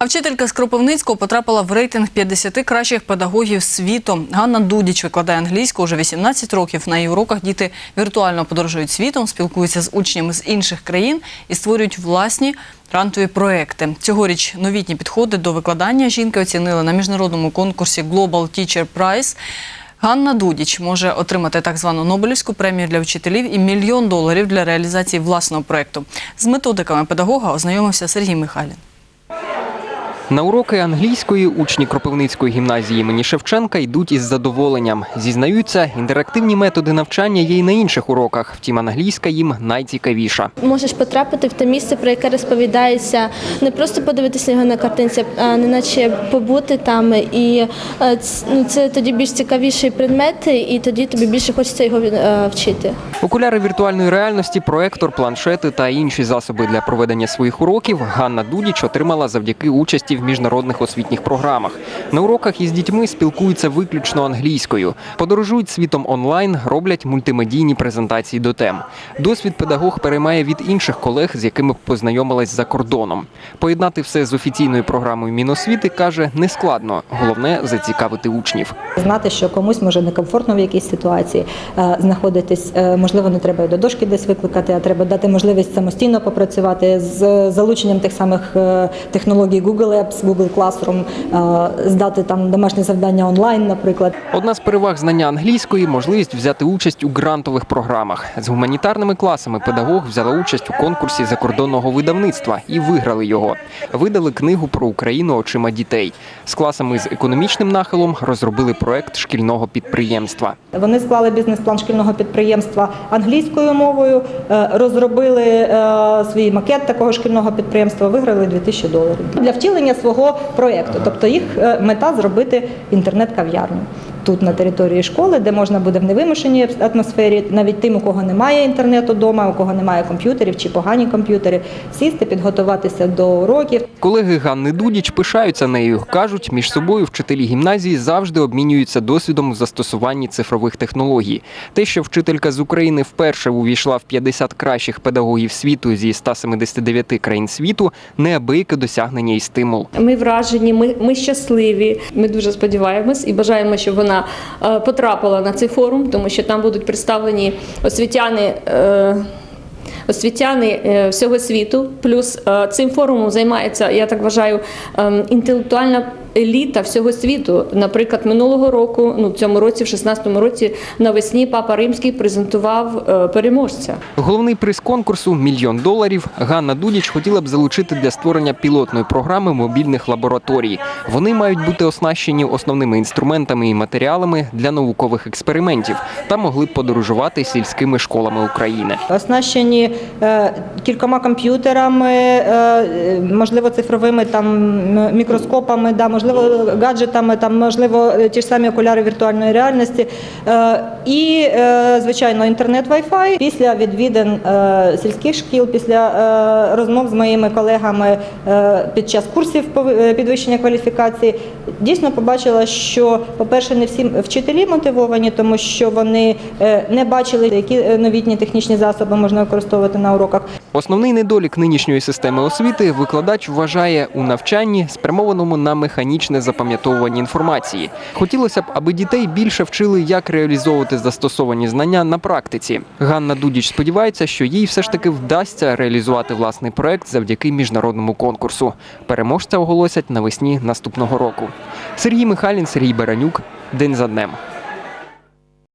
А вчителька з Кропивницького потрапила в рейтинг 50 кращих педагогів світу. Ганна Дудіч викладає англійську вже 18 років. На її уроках діти віртуально подорожують світом, спілкуються з учнями з інших країн і створюють власні грантові проекти. Цьогоріч новітні підходи до викладання жінки оцінили на міжнародному конкурсі Global Teacher Prize. Ганна Дудіч може отримати так звану Нобелівську премію для вчителів і мільйон доларів для реалізації власного проекту. З методиками педагога ознайомився Сергій Михайлін. На уроки англійської учні Кропивницької гімназії імені Шевченка йдуть із задоволенням. Зізнаються, інтерактивні методи навчання є й на інших уроках. Втім, англійська їм найцікавіша. Можеш потрапити в те місце, про яке розповідається, не просто подивитися його на картинці, а неначе побути там. І е, ну, це тоді більш цікавіший предмет, і тоді тобі більше хочеться його е, вчити. Окуляри віртуальної реальності, проектор, планшети та інші засоби для проведення своїх уроків Ганна Дудіч отримала завдяки участі в міжнародних освітніх програмах. На уроках із дітьми спілкуються виключно англійською, подорожують світом онлайн, роблять мультимедійні презентації до тем. Досвід педагог переймає від інших колег, з якими познайомилась за кордоном. Поєднати все з офіційною програмою Міносвіти каже нескладно. Головне зацікавити учнів. Знати, що комусь може некомфортно в якійсь ситуації е, знаходитись. Е, Можливо, не треба і до дошки десь викликати, а треба дати можливість самостійно попрацювати з залученням тих самих е, технологій Google Apps, Google Classroom, е, здати там домашнє завдання онлайн, наприклад. Одна з переваг знання англійської можливість взяти участь у грантових програмах. З гуманітарними класами педагог взяла участь у конкурсі закордонного видавництва і виграли його. Видали книгу про Україну очима дітей. З класами з економічним нахилом розробили проект шкільного підприємства. Вони склали бізнес-план шкільного підприємства англійською мовою, е, розробили е, свій макет такого шкільного підприємства, виграли 2000 доларів для втілення свого проєкту. Тобто їх е, мета зробити інтернет-кав'ярню. Тут на території школи, де можна буде в невимушеній атмосфері, навіть тим, у кого немає інтернету вдома, у кого немає комп'ютерів чи погані комп'ютери, сісти, підготуватися до уроків, Колеги Ганни Дудіч пишаються нею. Кажуть, між собою вчителі гімназії завжди обмінюються досвідом у застосуванні цифрових технологій. Те, що вчителька з України вперше увійшла в 50 кращих педагогів світу зі 179 країн світу, неабияке досягнення і стимул. Ми вражені, ми, ми щасливі. Ми дуже сподіваємось і бажаємо, щоб вона е, потрапила на цей форум, тому що там будуть представлені освітяни. Е, Освітяни е, всього світу, плюс цим форумом займається, я так вважаю, ем, інтелектуальна еліта всього світу. Наприклад, минулого року, ну в цьому році, в 16-му році, навесні папа Римський презентував е, переможця. Головний приз конкурсу мільйон доларів. Ганна Дудіч хотіла б залучити для створення пілотної програми мобільних лабораторій. Вони мають бути оснащені основними інструментами і матеріалами для наукових експериментів та могли б подорожувати сільськими школами України. оснащені е, кількома комп'ютерами, е, можливо, цифровими там мікроскопами, да, можливо, гаджетами, там, можливо, ті ж самі окуляри віртуальної реальності. Е, І, е, звичайно, інтернет Wi-Fi. Після відвідин е, сільських шкіл, після розмов з моїми колегами під час курсів підвищення кваліфікації, дійсно побачила, що, по-перше, не всі вчителі мотивовані, тому що вони не бачили, які новітні технічні засоби можна використовувати на уроках. Основний недолік нинішньої системи освіти викладач вважає у навчанні, спрямованому на механічне запам'ятовування інформації. Хотілося б, аби дітей більше вчили, як реалізовувати застосовані знання на практиці. Ганна Дудіч сподівається, що їй все ж таки вдасться реалізувати власний проект завдяки міжнародному конкурсу. Переможця оголосять навесні наступного року. Сергій Михайлін, Сергій Баранюк. День за днем.